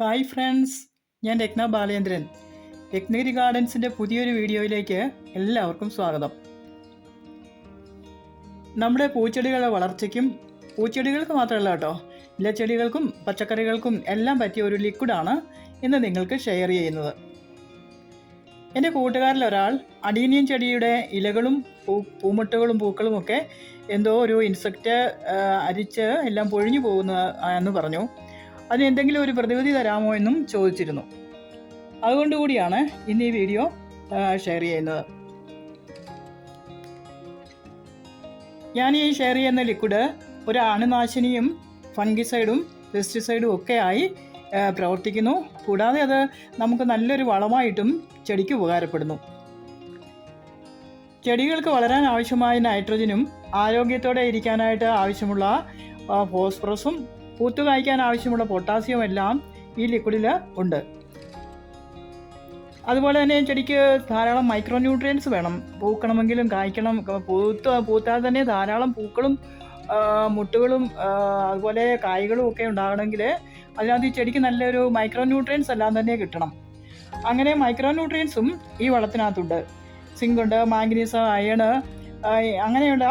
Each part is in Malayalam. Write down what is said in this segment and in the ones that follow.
ഹായ് ഫ്രണ്ട്സ് ഞാൻ രത്ന ബാലേന്ദ്രൻ. രത്നഗിരി ഗാർഡൻസിന്റെ പുതിയൊരു വീഡിയോയിലേക്ക് എല്ലാവർക്കും സ്വാഗതം. നമ്മുടെ പൂച്ചെടികളുടെ വളർച്ചയ്ക്കും പൂച്ചെടികൾക്ക് മാത്രമല്ല കേട്ടോ ഇലച്ചെടികൾക്കും പച്ചക്കറികൾക്കും എല്ലാം പറ്റിയ ഒരു ലിക്വിഡാണ് ഇന്ന് നിങ്ങൾക്ക് ഷെയർ ചെയ്യുന്നത്. എന്റെ കൂട്ടുകാരിൽ ഒരാൾ ചെടിയുടെ ഇലകളും പൂ പൂമുട്ടുകളും പൂക്കളും ഒക്കെ എന്തോ ഒരു ഇൻസെക്റ്റ് അരിച്ച് എല്ലാം പൊഴിഞ്ഞു പോകുന്ന എന്ന് പറഞ്ഞു. അതിന് എന്തെങ്കിലും ഒരു പ്രതിവിധി തരാമോ എന്നും ചോദിച്ചിരുന്നു. അതുകൊണ്ട് കൂടിയാണ് ഇന്ന് ഈ വീഡിയോ ഷെയർ ചെയ്യുന്നത്. ഞാൻ ഈ ഷെയർ ചെയ്യുന്ന ലിക്വിഡ് ഒരു അണുനാശിനിയും ഫംഗിസൈഡും പെസ്റ്റിസൈഡും ഒക്കെ ആയി പ്രവർത്തിക്കുന്നു. കൂടാതെ അത് നമുക്ക് നല്ലൊരു വളമായിട്ടും ചെടിക്ക് ഉപകാരപ്പെടുന്നു. ചെടികൾക്ക് വളരാൻ ആവശ്യമായ നൈട്രജനും ആരോഗ്യത്തോടെ ഇരിക്കാനായിട്ട് ആവശ്യമുള്ള ഫോസ്ഫറസും പൂത്തു കായ്ക്കാൻ ആവശ്യമുള്ള പൊട്ടാസ്യം എല്ലാം ഈ ലിക്വിഡിൽ ഉണ്ട്. അതുപോലെ തന്നെ ചെടിക്ക് ധാരാളം മൈക്രോ ന്യൂട്രിയൻസ് വേണം. പൂക്കണമെങ്കിലും കായ്ക്കണം. പൂത്ത് പൂത്താൽ തന്നെ ധാരാളം പൂക്കളും മുട്ടുകളും അതുപോലെ കായ്കളും ഒക്കെ ഉണ്ടാകണമെങ്കിൽ അതിനകത്ത് ഈ ചെടിക്ക് നല്ലൊരു മൈക്രോ ന്യൂട്രിയൻസ് എല്ലാം തന്നെ കിട്ടണം. അങ്ങനെ മൈക്രോ ന്യൂട്രിയൻസും ഈ വളത്തിനകത്തുണ്ട്. സിങ്ക് ഉണ്ട് മാംഗനീസ് അയണ് അങ്ങനെയുള്ള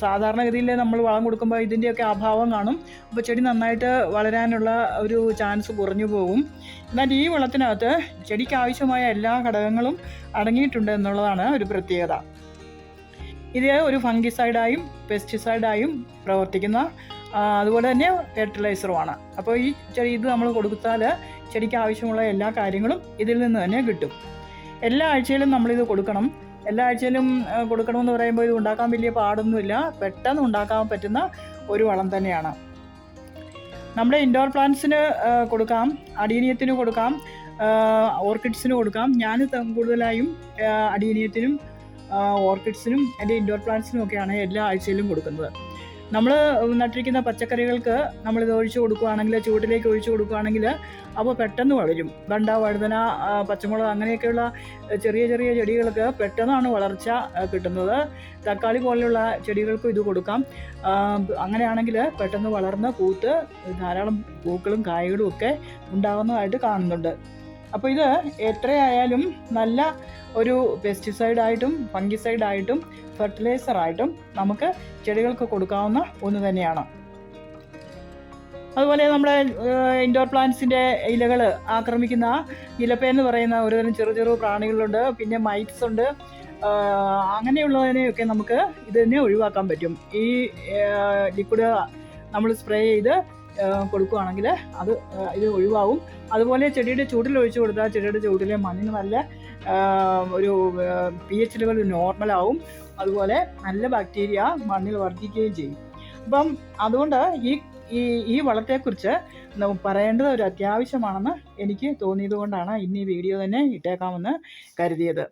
സാധാരണഗതിയിൽ നമ്മൾ വളം കൊടുക്കുമ്പോൾ ഇതിന്റെയൊക്കെ അഭാവം കാണും. അപ്പോൾ ചെടി നന്നായിട്ട് വളരാനുള്ള ഒരു ചാൻസ് കുറഞ്ഞു പോകും. എന്നാൽ ഈ വളത്തിനകത്ത് ചെടിക്ക് ആവശ്യമായ എല്ലാ ഘടകങ്ങളും അടങ്ങിയിട്ടുണ്ട് എന്നുള്ളതാണ് ഒരു പ്രത്യേകത. ഇത് ഒരു ഫംഗിസൈഡായും പെസ്റ്റിസൈഡായും പ്രവർത്തിക്കുന്ന അതുപോലെ തന്നെ ഫെർട്ടിലൈസറുമാണ്. അപ്പോൾ ഈ ചെടി ഇത് നമ്മൾ കൊടുത്താൽ ചെടിക്ക് ആവശ്യമുള്ള എല്ലാ കാര്യങ്ങളും ഇതിൽ നിന്ന് തന്നെ കിട്ടും. എല്ലാ ആഴ്ചയിലും നമ്മളിത് കൊടുക്കണം. എല്ലാ ആഴ്ചയിലും കൊടുക്കണമെന്ന് പറയുമ്പോൾ ഇത് ഉണ്ടാക്കാൻ വലിയ പാടൊന്നുമില്ല. പെട്ടെന്ന് ഉണ്ടാക്കാൻ പറ്റുന്ന ഒരു വളം തന്നെയാണ്. നമ്മുടെ ഇൻഡോർ പ്ലാന്റ്സിന് കൊടുക്കാം. അടീനിയത്തിന് കൊടുക്കാം. ഓർക്കിഡ്സിന് കൊടുക്കാം. ഞാൻ കൂടുതലായും അടീനിയത്തിനും ഓർക്കിഡ്സിനും എന്റെ ഇൻഡോർ പ്ലാന്റ്സിനും ഒക്കെയാണ് എല്ലാ ആഴ്ചയിലും കൊടുക്കുന്നത്. നമ്മൾ നട്ടിരിക്കുന്ന പച്ചക്കറികൾക്ക് നമ്മളിത് ഒഴിച്ചു കൊടുക്കുകയാണെങ്കിൽ ചൂട്ടിലേക്ക് ഒഴിച്ചു കൊടുക്കുകയാണെങ്കിൽ അപ്പോൾ പെട്ടെന്ന് വളരും. വെണ്ട വഴുതന പച്ചമുളക് അങ്ങനെയൊക്കെയുള്ള ചെറിയ ചെറിയ ചെടികൾക്ക് പെട്ടെന്നാണ് വളർച്ച കിട്ടുന്നത്. തക്കാളി പോലെയുള്ള ചെടികൾക്കും ഇത് കൊടുക്കാം. അങ്ങനെയാണെങ്കിൽ പെട്ടെന്ന് വളർന്ന് പൂത്ത് ധാരാളം പൂക്കളും കായകളും ഒക്കെ ഉണ്ടാകുന്നതായിട്ട് കാണുന്നുണ്ട്. അപ്പോൾ ഇത് എത്രയായാലും നല്ല ഒരു ആയിട്ടും ഫംഗിസൈഡായിട്ടും ഫെർട്ടിലൈസറായിട്ടും നമുക്ക് ചെടികൾക്ക് കൊടുക്കാവുന്ന ഒന്ന് തന്നെയാണ്. അതുപോലെ നമ്മുടെ ഇൻഡോർ പ്ലാന്റ്സിന്റെ ഇലകൾ ആക്രമിക്കുന്ന ഇലപ്പേ എന്ന് പറയുന്ന ഒരുതരം ചെറു ചെറു പ്രാണികളുണ്ട്. പിന്നെ മൈറ്റ്സ് ഉണ്ട്. അങ്ങനെയുള്ളതിനെയൊക്കെ നമുക്ക് ഇതിനെ ഒഴിവാക്കാൻ പറ്റും. ഈ ലിക്വിഡ് നമ്മൾ സ്പ്രേ ചെയ്ത് കൊടുക്കുകയാണെങ്കിൽ അത് ഇത് ഒഴിവാകും. അതുപോലെ ചെടിയുടെ ചൂടിൽ ഒഴിച്ചു കൊടുത്താൽ ചെടിയുടെ ചൂടിലെ മണ്ണിന് നല്ല ഒരു പി എച്ച് ലെവൽ നോർമലാവും അതുപോലെ നല്ല ബാക്ടീരിയ മണ്ണിൽ വർദ്ധിക്കുകയും ചെയ്യും. അപ്പം അതുകൊണ്ട് ഈ ഈ ഈ വളത്തെക്കുറിച്ച് പറയേണ്ടത് ഒരു അത്യാവശ്യമാണെന്ന് എനിക്ക് തോന്നിയത് കൊണ്ടാണ് ഇന്ന് ഈ വീഡിയോ തന്നെ ഇട്ടേക്കാമെന്ന് കരുതിയത്.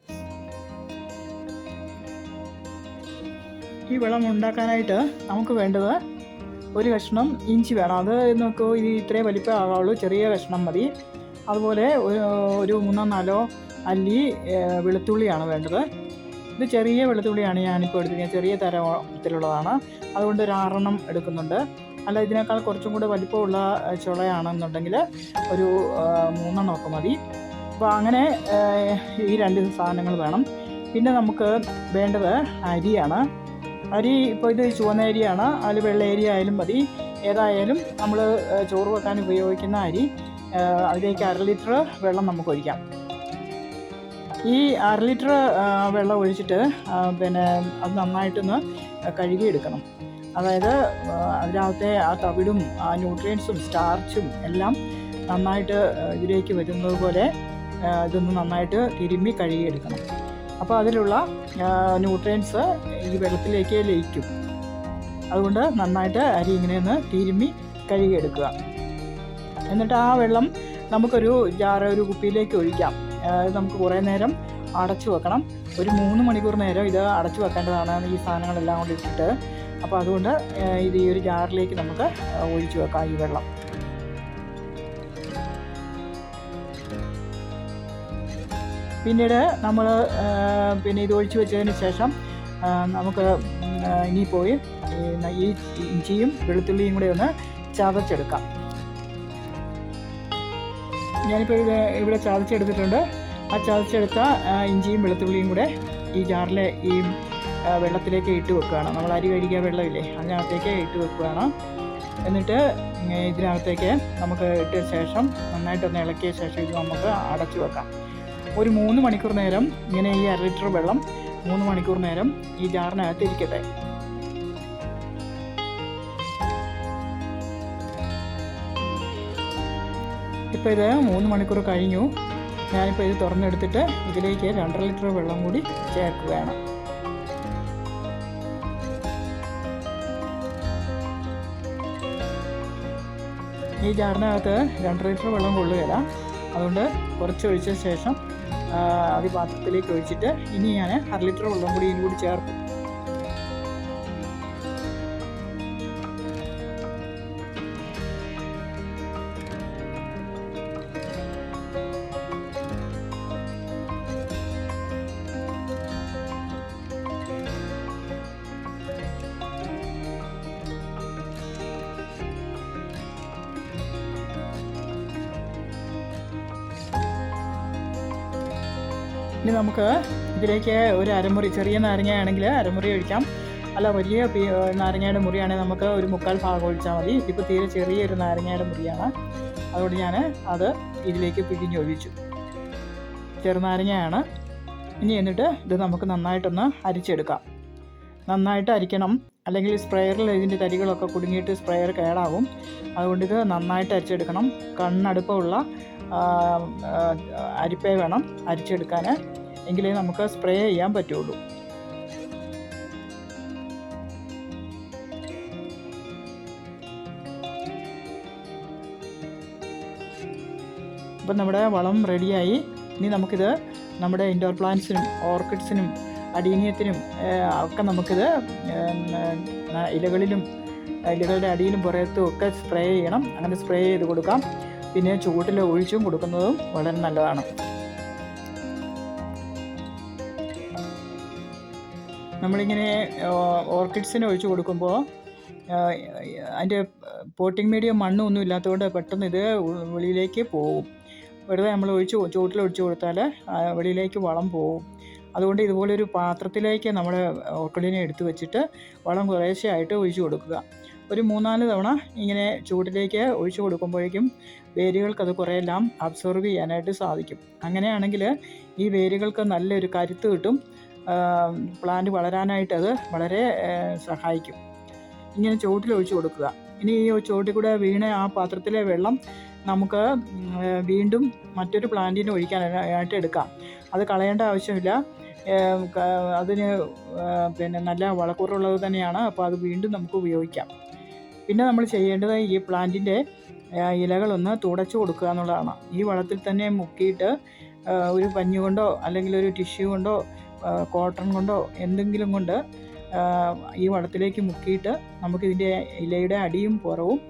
ഈ വളം ഉണ്ടാക്കാനായിട്ട് നമുക്ക് വേണ്ടത് ഒരു കഷ്ണം ഇഞ്ചി വേണം. അത് നമുക്ക് ഇത് ഇത്രേ വലിപ്പം ആകാവുള്ളൂ ചെറിയ കഷ്ണം മതി. അതുപോലെ ഒരു മൂന്നോ നാലോ അല്ലി വെളുത്തുള്ളിയാണ് വേണ്ടത്. ഇത് ചെറിയ വെളുത്തുള്ളിയാണ് ഞാനിപ്പോൾ എടുത്തിരിക്കുന്നത്. ചെറിയ തരത്തിലുള്ളതാണ്. അതുകൊണ്ട് ഒരു ആറെണ്ണം എടുക്കുന്നുണ്ട്. അല്ല ഇതിനേക്കാൾ കുറച്ചും കൂടെ വലിപ്പമുള്ള ചുളയാണെന്നുണ്ടെങ്കിൽ ഒരു മൂന്നെണ്ണമൊക്കെ മതി. അപ്പോൾ അങ്ങനെ ഈ രണ്ട് സാധനങ്ങൾ വേണം. പിന്നെ നമുക്ക് വേണ്ടത് അരിയാണ്. അരി ഇപ്പോൾ ഇത് ചുവന്ന അരിയാണ്. അതിൽ വെള്ള അരി ആയാലും മതി. ഏതായാലും നമ്മൾ ചോറ് വെക്കാൻ ഉപയോഗിക്കുന്ന അരി അതിലേക്ക് അര ലിറ്റർ വെള്ളം നമുക്ക് ഒഴിക്കാം. ഈ അര ലിറ്റർ വെള്ളം ഒഴിച്ചിട്ട് പിന്നെ അത് നന്നായിട്ടൊന്ന് കഴുകിയെടുക്കണം. അതായത് അതിനകത്തെ ആ തവിടും ആ ന്യൂട്രിയൻസും സ്റ്റാർച്ചും എല്ലാം നന്നായിട്ട് ഇതിലേക്ക് വരുന്നത് പോലെ ഇതൊന്ന് നന്നായിട്ട് തിരുമ്മി കഴുകിയെടുക്കണം. അപ്പോൾ അതിലുള്ള ന്യൂട്രിയൻസ് ഈ വെള്ളത്തിലേക്ക് ലയിക്കും. അതുകൊണ്ട് നന്നായിട്ട് അരി ഇങ്ങനെ ഒന്ന് തിരുമ്മി കഴുകിയെടുക്കുക. എന്നിട്ട് ആ വെള്ളം നമുക്കൊരു ജാറ ഒരു കുപ്പിയിലേക്ക് ഒഴിക്കാം. നമുക്ക് കുറേ നേരം അടച്ചു വെക്കണം. ഒരു മൂന്ന് മണിക്കൂർ നേരം ഇത് അടച്ചു വെക്കേണ്ടതാണ് ഈ സാധനങ്ങളെല്ലാം കൊണ്ട് ഇട്ടിട്ട്. അപ്പോൾ അതുകൊണ്ട് ഇത് ഈ ഒരു ജാറിലേക്ക് നമുക്ക് ഒഴിച്ചു വെക്കാം ഈ വെള്ളം. പിന്നീട് നമ്മൾ പിന്നെ ഇത് ഒഴിച്ചു വെച്ചതിന് ശേഷം നമുക്ക് ഇനി പോയി ഈ ഇഞ്ചിയും വെളുത്തുള്ളിയും കൂടെ ഒന്ന് ചതച്ചെടുക്കാം. ഞാനിപ്പോൾ ഇത് ഇവിടെ ചതച്ചെടുത്തിട്ടുണ്ട്. ആ ചതച്ചെടുത്ത ഇഞ്ചിയും വെളുത്തുള്ളിയും കൂടെ ഈ ജാറിലെ ഈ വെള്ളത്തിലേക്ക് ഇട്ട് വെക്കുകയാണ്. നമ്മൾ അരി കഴിക്കുക വെള്ളമില്ലേ അതിനകത്തേക്ക് ഇട്ട് വെക്കുകയാണ്. എന്നിട്ട് ഇതിനകത്തേക്ക് നമുക്ക് ഇട്ട ശേഷം നന്നായിട്ടൊന്ന് ഇളക്കിയ ശേഷം ഇത് നമുക്ക് അടച്ചു വെക്കാം. ഒരു മൂന്ന് മണിക്കൂർ നേരം ഇങ്ങനെ ഈ അര ലിറ്റർ വെള്ളം മൂന്ന് മണിക്കൂർ നേരം ഈ ജാറിനകത്ത് ഇരിക്കട്ടെ. ഇപ്പോൾ ഇത് മൂന്ന് മണിക്കൂർ കഴിഞ്ഞു. ഞാനിപ്പോൾ ഇത് തുറന്നെടുത്തിട്ട് ഇതിലേക്ക് രണ്ടര ലിറ്റർ വെള്ളം കൂടി ചേർക്കുകയാണ്. ഈ ജാറിനകത്ത് രണ്ടര ലിറ്റർ വെള്ളം കൊള്ളുകയില്ല അതുകൊണ്ട് കുറച്ച് ഒഴിച്ച ശേഷം ആ, അത് പാത്രത്തിലേക്ക് ഒഴിച്ചിട്ട് ഇനി ഞാൻ അര ലിറ്റർ വെള്ളം കൂടി ഇതിനുകൂടി കൂടി ചേർക്കും. ഇനി നമുക്ക് ഇതിലേക്ക് ഒരു അരമുറി ചെറിയ നാരങ്ങയാണെങ്കിൽ അരമുറി ഒഴിക്കാം. അല്ല വലിയ നാരങ്ങയുടെ മുറിയാണെങ്കിൽ നമുക്ക് ഒരു മുക്കാൽ ഭാഗം ഒഴിച്ചാൽ മതി. ഇതിപ്പോൾ തീരെ ചെറിയൊരു നാരങ്ങയുടെ മുറിയാണ്. അതുകൊണ്ട് ഞാൻ അത് ഇതിലേക്ക് പിഴിഞ്ഞൊഴിച്ചു ചെറുനാരങ്ങയാണ്. ഇനി എന്നിട്ട് ഇത് നമുക്ക് നന്നായിട്ടൊന്ന് അരിച്ചെടുക്കാം. നന്നായിട്ട് അരിക്കണം. അല്ലെങ്കിൽ സ്പ്രെയറിൽ ഇതിന്റെ തരികളൊക്കെ കുടുങ്ങിയിട്ട് സ്പ്രെയർ കേടാവും. അതുകൊണ്ട് ഇത് നന്നായിട്ട് അരിച്ചെടുക്കണം. കണ്ണടുപ്പമുള്ള അരിപ്പേ വേണം അരിച്ചെടുക്കാൻ. എങ്കിലേ നമുക്ക് സ്പ്രേ ചെയ്യാൻ പറ്റുള്ളൂ. അപ്പം നമ്മുടെ വളം റെഡിയായി ഇനി നമുക്കിത് നമ്മുടെ ഇൻഡോർ പ്ലാന്റ്സിനും ഓർക്കിഡ്സിനും അടീനിയത്തിനും ഒക്കെ നമുക്കിത് ഇലകളിലും ഇലകളുടെ അടിയിലും പുറത്തും ഒക്കെ സ്പ്രേ ചെയ്യണം. അങ്ങനെ സ്പ്രേ ചെയ്ത് കൊടുക്കാം. പിന്നെ ചൂട്ടിൽ ഒഴിച്ചും കൊടുക്കുന്നതും വളരെ നല്ലതാണ്. നമ്മളിങ്ങനെ ഓർക്കിഡ്സിന് ഒഴിച്ചു കൊടുക്കുമ്പോൾ അതിന്റെ പോട്ടിംഗ് മീഡിയം മണ്ണൊന്നും ഇല്ലാത്തതുകൊണ്ട് പെട്ടെന്ന് ഇത് വെളിയിലേക്ക് പോകും വെറുതെ നമ്മൾ ഒഴിച്ച് ചുവട്ടിൽ ഒഴിച്ചു കൊടുത്താൽ വെളിയിലേക്ക് വളം പോകും അതുകൊണ്ട് ഇതുപോലൊരു പാത്രത്തിലേക്ക് നമ്മൾ ഓർക്കിഡിനെ എടുത്തു വെച്ചിട്ട് വളം കുറേശ്ശെ ആയിട്ട് ഒഴിച്ചു കൊടുക്കുക. ഒരു മൂന്നാൽ തവണ ഇങ്ങനെ ചൂടിലേക്ക് ഒഴിച്ചു കൊടുക്കുമ്പോഴേക്കും വേരുകൾക്ക് അത് കുറേയെല്ലാം അബ്സോർബ് ചെയ്യാനായിട്ട് സാധിക്കും. അങ്ങനെയാണെങ്കിൽ ഈ വേരുകൾക്ക് നല്ലൊരു കരുത്ത് കിട്ടും. പ്ലാന്റ് വളരാനായിട്ട് അത് വളരെ സഹായിക്കും. ഇങ്ങനെ ചുവട്ടിൽ ഒഴിച്ചു കൊടുക്കുക. ഇനി ഈ ചുവട്ടിൽ കൂടെ വീണ ആ പാത്രത്തിലെ വെള്ളം നമുക്ക് വീണ്ടും മറ്റൊരു പ്ലാന്റിന് ഒഴിക്കാനായിട്ട് എടുക്കാം. അത് കളയേണ്ട ആവശ്യമില്ല. അതിന് പിന്നെ നല്ല വളക്കൂറുള്ളത് തന്നെയാണ്. അപ്പോൾ അത് വീണ്ടും നമുക്ക് ഉപയോഗിക്കാം. പിന്നെ നമ്മൾ ചെയ്യേണ്ടത് ഈ പ്ലാന്റിന്റെ ഇലകളൊന്ന് തുടച്ചു കൊടുക്കുക എന്നുള്ളതാണ്. ഈ വളത്തിൽ തന്നെ മുക്കിയിട്ട് ഒരു പഞ്ഞു കൊണ്ടോ അല്ലെങ്കിൽ ഒരു ടിഷ്യൂ കൊണ്ടോ കോട്ടൺ കൊണ്ടോ എന്തെങ്കിലും കൊണ്ട് ഈ വളത്തിലേക്ക് മുക്കിയിട്ട് നമുക്കിതിന്റെ ഇലയുടെ അടിയും പുറവും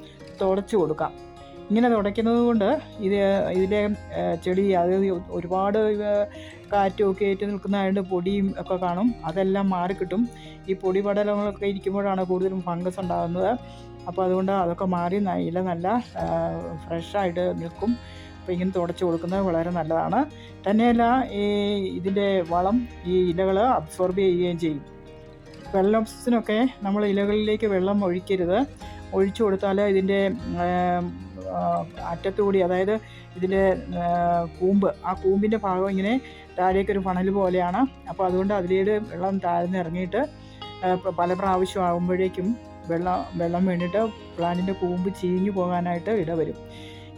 തുടച്ചു കൊടുക്കാം. ഇങ്ങനെ തുടയ്ക്കുന്നത് കൊണ്ട് ഇത് ഇതിലെ ചെടി അത് ഒരുപാട് കാറ്റുമൊക്കെ ഏറ്റ് നിൽക്കുന്നതായതുകൊണ്ട് പൊടിയും ഒക്കെ കാണും. അതെല്ലാം മാറിക്കിട്ടും. ഈ പൊടി പടലങ്ങളൊക്കെ ഇരിക്കുമ്പോഴാണ് കൂടുതലും ഫംഗസ് ഉണ്ടാകുന്നത്. അപ്പോൾ അതുകൊണ്ട് അതൊക്കെ മാറി ഇല നല്ല ഫ്രഷായിട്ട് നിൽക്കും. അപ്പോൾ ഇങ്ങനെ തുടച്ച് കൊടുക്കുന്നത് വളരെ നല്ലതാണ്. തന്നെയല്ല ഈ ഇതിന്റെ വളം ഈ ഇലകൾ അബ്സോർബ് ചെയ്യുകയും ചെയ്യും. വെള്ളത്തിനൊക്കെ നമ്മൾ ഇലകളിലേക്ക് വെള്ളം ഒഴിക്കരുത്. ഒഴിച്ചു കൊടുത്താൽ ഇതിന്റെ അറ്റത്തുകൂടി അതായത് ഇതിന്റെ കൂമ്പ് ആ കൂമ്പിന്റെ ഭാഗം ഇങ്ങനെ താഴേക്കൊരു ഫണൽ പോലെയാണ്. അപ്പോൾ അതുകൊണ്ട് അതിലേട് വെള്ളം താഴ്ന്ന് ഇറങ്ങിയിട്ട് ആ, പ- പല പ്രാവശ്യം ആകുമ്പോഴേക്കും വെള്ളം വെള്ളം വേണ്ടിയിട്ട് പ്ലാന്റിന്റെ കൂമ്പ് ചീഞ്ഞു പോകാനായിട്ട് ഇടവരും.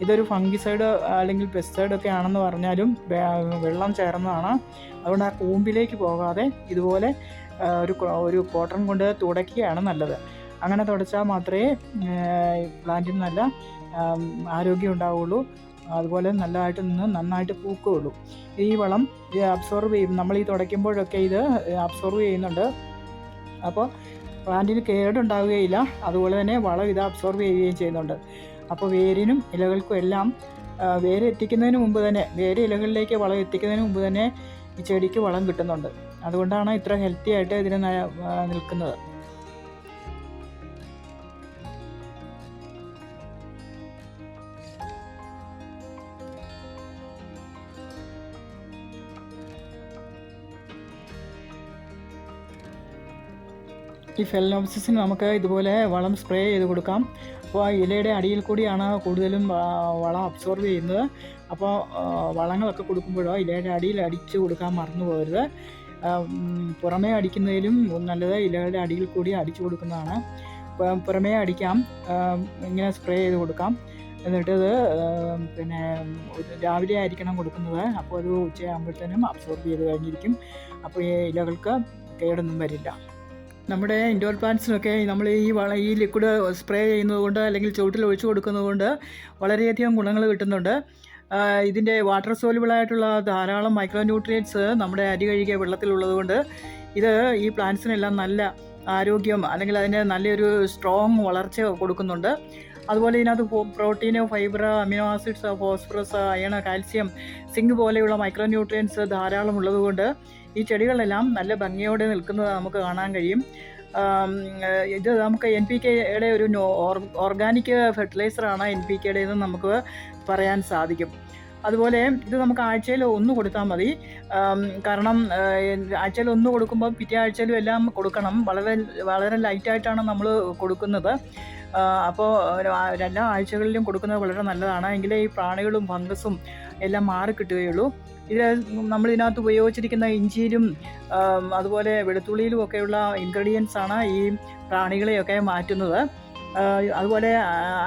ഇതൊരു ഫംഗിസൈഡ് അല്ലെങ്കിൽ പെസ്റ്റിസൈഡ് ഒക്കെ ആണെന്ന് പറഞ്ഞാലും വെള്ളം ചേർന്നതാണ്. അതുകൊണ്ട് ആ കൂമ്പിലേക്ക് പോകാതെ ഇതുപോലെ ഒരു ഒരു കോട്ടൺ കൊണ്ട് തുടയ്ക്കുകയാണ് നല്ലത്. അങ്ങനെ തുടച്ചാൽ മാത്രമേ പ്ലാന്റിന് നല്ല ആരോഗ്യം ഉണ്ടാവുള്ളൂ അതുപോലെ നല്ലതായിട്ട് നിന്ന് നന്നായിട്ട് പൂക്കുകയുള്ളൂ. ഈ വളം ഇത് അബ്സോർവ് ചെയ്യും. നമ്മൾ ഈ തുടയ്ക്കുമ്പോഴൊക്കെ ഇത് അബ്സോർവ് ചെയ്യുന്നുണ്ട്. അപ്പോൾ പ്ലാന്റിന് കേടുണ്ടാവുകയില്ല. അതുപോലെ തന്നെ വളം ഇത് അബ്സോർവ് ചെയ്യുകയും ചെയ്യുന്നുണ്ട്. അപ്പോൾ വേരിനും ഇലകൾക്കും എല്ലാം വേര് എത്തിക്കുന്നതിന് മുമ്പ് തന്നെ വേര് ഇലകളിലേക്ക് വളം എത്തിക്കുന്നതിന് മുമ്പ് തന്നെ ഈ ചെടിക്ക് വളം കിട്ടുന്നുണ്ട്. അതുകൊണ്ടാണ് ഇത്ര ഹെൽത്തി ആയിട്ട് ഇതിന് നിൽക്കുന്നത്. ഈ ഫെലനോപ്സിസിന് നമുക്ക് ഇതുപോലെ വളം സ്പ്രേ ചെയ്ത് കൊടുക്കാം. അപ്പോൾ ആ ഇലയുടെ അടിയിൽ കൂടിയാണ് കൂടുതലും വളം അബ്സോർബ് ചെയ്യുന്നത്. അപ്പോൾ വളങ്ങളൊക്കെ കൊടുക്കുമ്പോഴോ ഇലയുടെ അടിയിൽ അടിച്ച് കൊടുക്കാൻ മറന്നു പോകരുത്. പുറമേ അടിക്കുന്നതിലും നല്ലത് ഇലയുടെ അടിയിൽ കൂടി അടിച്ചു കൊടുക്കുന്നതാണ്. പുറമേ അടിക്കാം. ഇങ്ങനെ സ്പ്രേ ചെയ്ത് കൊടുക്കാം. എന്നിട്ടത് പിന്നെ രാവിലെ ആയിരിക്കണം കൊടുക്കുന്നത്. അപ്പോൾ ഒരു ഉച്ചയാകുമ്പോഴത്തേനും അബ്സോർബ് ചെയ്ത് കഴിഞ്ഞിരിക്കും. അപ്പോൾ ഈ ഇലകൾക്ക് കേടൊന്നും വരില്ല. നമ്മുടെ ഇൻഡോർ പ്ലാന്റ്സിനൊക്കെ നമ്മൾ ഈ വള ഈ ലിക്വിഡ് സ്പ്രേ ചെയ്യുന്നത് കൊണ്ട് അല്ലെങ്കിൽ ചുവട്ടിൽ ഒഴിച്ചു കൊടുക്കുന്നത് കൊണ്ട് വളരെയധികം ഗുണങ്ങൾ കിട്ടുന്നുണ്ട്. ഇതിന്റെ വാട്ടർ സോലുബിളായിട്ടുള്ള ധാരാളം മൈക്രോ ന്യൂട്രിയൻസ് നമ്മുടെ അരി കഴുകിയ വെള്ളത്തിലുള്ളത് കൊണ്ട് ഇത് ഈ പ്ലാന്റ്സിനെല്ലാം നല്ല ആരോഗ്യം അല്ലെങ്കിൽ അതിന് നല്ലൊരു സ്ട്രോങ് വളർച്ച കൊടുക്കുന്നുണ്ട്. അതുപോലെ ഇതിനകത്ത് protein fibre amino acids phosphorus iron calcium zinc പോലെയുള്ള മൈക്രോ ന്യൂട്രിയൻസ് ധാരാളം ഉള്ളതുകൊണ്ട് ഈ ചെടികളെല്ലാം നല്ല ഭംഗിയോടെ നിൽക്കുന്നത് നമുക്ക് കാണാൻ കഴിയും. ഇത് നമുക്ക് എൻ പി കെയുടെ ഒരു ഓർഗാനിക് ഫെർട്ടിലൈസറാണ് എൻ പി കെയുടെ നമുക്ക് പറയാൻ സാധിക്കും. അതുപോലെ ഇത് നമുക്ക് ആഴ്ചയിൽ ഒന്ന് കൊടുത്താൽ മതി. കാരണം ആഴ്ചയിൽ ഒന്ന് കൊടുക്കുമ്പോൾ പിറ്റേ ആഴ്ചയിലും എല്ലാം കൊടുക്കണം. വളരെ വളരെ ലൈറ്റായിട്ടാണ് നമ്മൾ കൊടുക്കുന്നത്. അപ്പോൾ എല്ലാ ആഴ്ചകളിലും കൊടുക്കുന്നത് വളരെ നല്ലതാണ്. എങ്കിലേ ഈ പ്രാണികളും ഫംഗസും എല്ലാം മാറി കിട്ടുകയുള്ളൂ ഇത് നമ്മൾ ഇതിനകത്ത് ഉപയോഗിച്ചിരിക്കുന്ന ഇഞ്ചിയിലും അതുപോലെ വെളുത്തുള്ളിയിലും ഒക്കെയുള്ള ഇൻഗ്രീഡിയൻസ് ആണ് ഈ പ്രാണികളെയൊക്കെ മാറ്റുന്നത്. അതുപോലെ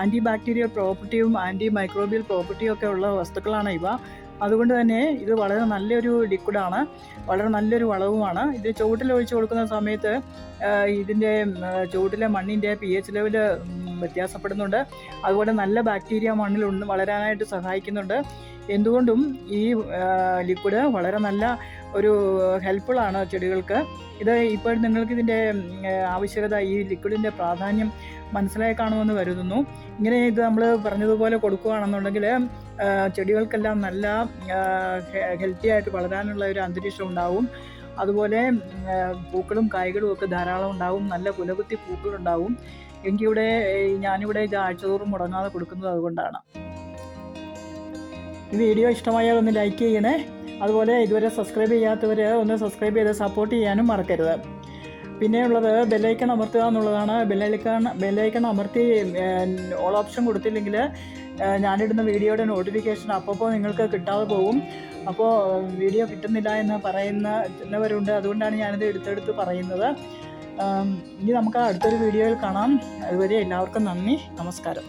ആന്റി ബാക്ടീരിയൽ പ്രോപ്പർട്ടിയും ആന്റി മൈക്രോബിയൽ പ്രോപ്പർട്ടിയും ഒക്കെ ഉള്ള വസ്തുക്കളാണ് ഇവ. അതുകൊണ്ട് തന്നെ ഇത് വളരെ നല്ലൊരു ലിക്വിഡാണ് വളരെ നല്ലൊരു വളവുമാണ്. ഇത് ചുവട്ടിൽ ഒഴിച്ചു കൊടുക്കുന്ന സമയത്ത് ഇതിന്റെ ചുവട്ടിലെ മണ്ണിന്റെ പി എച്ച് ലെവൽ വ്യത്യാസപ്പെടുന്നുണ്ട്. അതുപോലെ നല്ല ബാക്ടീരിയ മണ്ണിൽ വളരാനായിട്ട് സഹായിക്കുന്നുണ്ട്. എന്തുകൊണ്ടും ഈ ലിക്വിഡ് വളരെ നല്ല ഒരു ഹെൽപ്ഫുള്ളാണ് ചെടികൾക്ക്. ഇത് ഇപ്പോൾ നിങ്ങൾക്ക് ഇതിന്റെ ആവശ്യകത ഈ ലിക്വിഡിന്റെ പ്രാധാന്യം മനസ്സിലായി കാണുമെന്ന് കരുതുന്നു. ഇങ്ങനെ ഇത് നമ്മൾ പറഞ്ഞതുപോലെ കൊടുക്കുകയാണെന്നുണ്ടെങ്കിൽ ചെടികൾക്കെല്ലാം നല്ല ഹെൽത്തി ആയിട്ട് വളരാനുള്ള ഒരു അന്തരീക്ഷം ഉണ്ടാവും. അതുപോലെ പൂക്കളും കായ്കളും ഒക്കെ ധാരാളം ഉണ്ടാവും. നല്ല കുലകുത്തി പൂക്കളുണ്ടാവും. എനിക്കിവിടെ ഞാനിവിടെ ഇത് ആഴ്ചതോറും മുടങ്ങാതെ കൊടുക്കുന്നത് അതുകൊണ്ടാണ്. ഈ വീഡിയോ ഇഷ്ടമായാൽ ഒന്ന് ലൈക്ക് ചെയ്യണേ. അതുപോലെ ഇതുവരെ സബ്സ്ക്രൈബ് ചെയ്യാത്തവർ ഒന്ന് സബ്സ്ക്രൈബ് ചെയ്ത് സപ്പോർട്ട് ചെയ്യാനും മറക്കരുത്. പിന്നെയുള്ളത് ബെല്ലൈക്കൺ അമർത്തുക എന്നുള്ളതാണ്. ബെല്ലൈക്കൺ ബെല്ലൈക്കൺ അമർത്തി ഓൾ ഓപ്ഷൻ കൊടുത്തില്ലെങ്കിൽ ഞാനിടുന്ന വീഡിയോയുടെ നോട്ടിഫിക്കേഷൻ അപ്പോൾ നിങ്ങൾക്ക് കിട്ടാതെ പോകും. അപ്പോൾ വീഡിയോ കിട്ടുന്നില്ല എന്ന് പറയുന്നവരുണ്ട്. അതുകൊണ്ടാണ് ഞാനിത് എടുത്തെടുത്ത് പറയുന്നത്. ഇനി നമുക്ക് അടുത്തൊരു വീഡിയോയിൽ കാണാം. അതുവരെ എല്ലാവർക്കും നന്ദി. നമസ്കാരം.